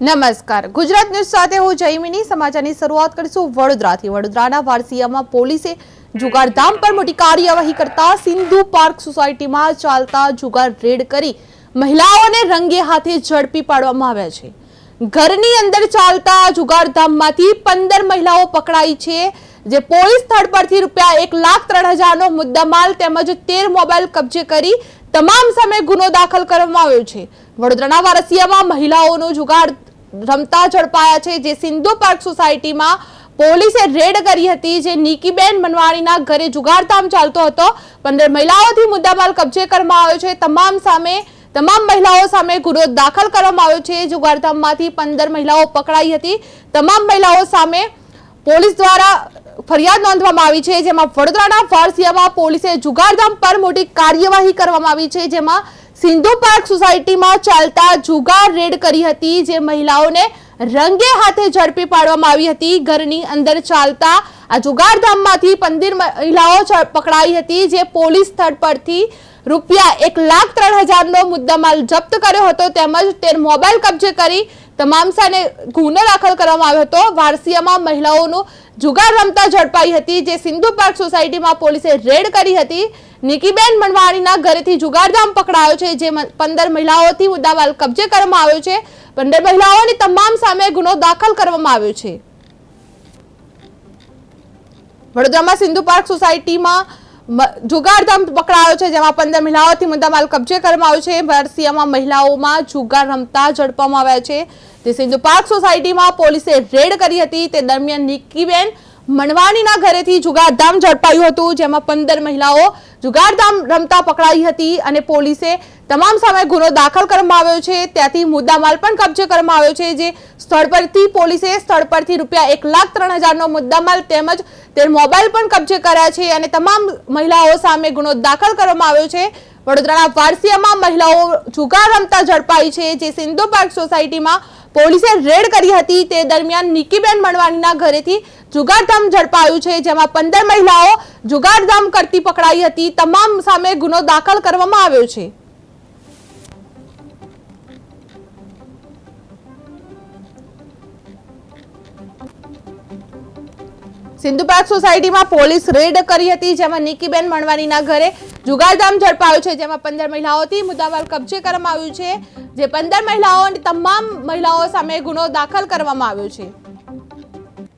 નમસ્કાર. ગુજરાત ન્યૂઝ સાથે હું જયમિની. સમાચારની શરૂઆત કરીશું વડોદરાથી. વડોદરાના વારસિયામાં પોલીસે જુગારધામ પર મોટી કાર્યવાહી કરતા સિંધુ પાર્ક સોસાયટીમાં ચાલતા જુગાર રેડ કરી મહિલાઓને રંગે હાથે ઝડપી પાડવામાં આવ્યા છે. ઘરની અંદર ચાલતા જુગારધામમાંથી પંદર મહિલાઓ પકડાઈ છે, જે પોલીસ સ્થળ પરથી રૂપિયા એક લાખ ત્રણ હજારનો મુદ્દામાલ તેમજ તેર મોબાઈલ કબજે કરી તમામ સામે ગુનો દાખલ કરવામાં આવ્યો છે. વડોદરાના વારસિયામાં મહિલાઓનો જુગાર રમતા ઝડપાયા છે જે સિંધુ પાર્ક સોસાયટીમાં પોલીસે રેડ કરી હતી, જે નિકીબેન મનવાણીના ઘરે જુગારધામ ચાલતો હતો. પંદર મહિલાઓથી મુદ્દામાલ કબજે કરવામાં આવ્યો છે. તમામ સામે, તમામ મહિલાઓ સામે ગુનો દાખલ કરવામાં આવ્યો છે. જુગારધામમાંથી પંદર મહિલાઓ પકડાઈ હતી. તમામ મહિલાઓ સામે પોલીસ દ્વારા ફરિયાદ નોંધવામાં આવી છે, જેમાં વડોદરાના વારસિયામાં પોલીસે જુગારધામ પર મોટી કાર્યવાહી કરવામાં આવી છે, જેમાં સિંધુ પાર્ક સોસાયટીમાં ચાલતા જુગાર રેડ કરી હતી જે મહિલાઓને રંગે હાથે ઝડપી પાડવામાં આવી હતી. ઘરની અંદર ચાલતા આ જુગારધામમાંથી પંદર મહિલાઓ પકડાઈ હતી જે પોલીસ સ્થળ પરથી રૂપિયા એક લાખ ત્રણ હજારનો મુદ્દામાલ જપ્ત કર્યો હતો. તેમજ તેર મોબાઈલ કબજે કરી તમામ સામે ગુનો દાખલ કરવામાં આવ્યો હતો. વારસિયામાં મહિલાઓનું જુગાર રમતા ઝડપાઈ હતી જે સિંધુ પાર્ક સોસાયટીમાં પોલીસે રેડ કરી હતી. નિકીબેન મણવાણીના ઘરેથી જુગારધામ પકડાયો છે જે પંદર મહિલાઓથી મુદ્દામાલ કબજે કરવામાં આવ્યો છે. પંદર મહિલાઓની તમામ સામે ગુનો દાખલ કરવામાં આવ્યો છે. વડોદરામાં સિંધુ પાર્ક સોસાયટીમાં જુગારધામ પકડાયો છે, જેમાં પંદર મહિલાઓથી મુદ્દામાલ કબજે કરવામાં આવ્યો છે. ભારતીયમાં મહિલાઓમાં જુગાર રમતા ઝડપવામાં આવ્યા છે. તે સિંધુ પાર્ક સોસાયટીમાં પોલીસે રેડ કરી હતી. તે દરમિયાન નિકીબેન મણવાણીના ઘરેથી જુગારધામ ઝડપાયું હતું, જેમાં પંદર મહિલાઓ જુગારધામ રમતા પકડાઈ હતી અને પોલીસે તમામ સામે ગુનો દાખલ કરવામાં આવ્યો છે. ત્યાંથી મુદ્દામાલ પણ કબજે કરવામાં આવ્યો છે જે સ્થળ પરથી પોલીસે સ્થળ પરથી રૂપિયા એક લાખ ત્રણ હજારનો મુદ્દામાલ તેમજ તે મોબાઈલ પણ કબજે કર્યા છે અને તમામ મહિલાઓ સામે ગુનો દાખલ કરવામાં આવ્યો છે. વડોદરાના વારસિયામાં મહિલાઓ જુગાર રમતા ઝડપાઈ છે, જે સિંધુ પાર્ક સોસાયટીમાં પોલીસે રેડ કરી હતી. તે દરમિયાન નિકીબેન મણવાણીના ઘરેથી જુગારધામ ઝડપાયું છે, જેમાં પંદર મહિલાઓ જુગારધામ કરતી પકડાઈ હતી. તમામ સામે ગુનો દાખલ કરવામાં આવ્યો છે. સિંધુ પાર્ક સોસાયટીમાં પોલીસ રેડ કરી હતી, જેમાં નિકીબેન મણવાનીના ઘરે જુગારધામ ઝડપાયું છે, જેમાં પંદર મહિલાઓથી મુદ્દામાલ કબજે કરવામાં આવ્યું છે, જે પંદર મહિલાઓ અને તમામ મહિલાઓ સામે ગુનો દાખલ કરવામાં આવ્યો છે.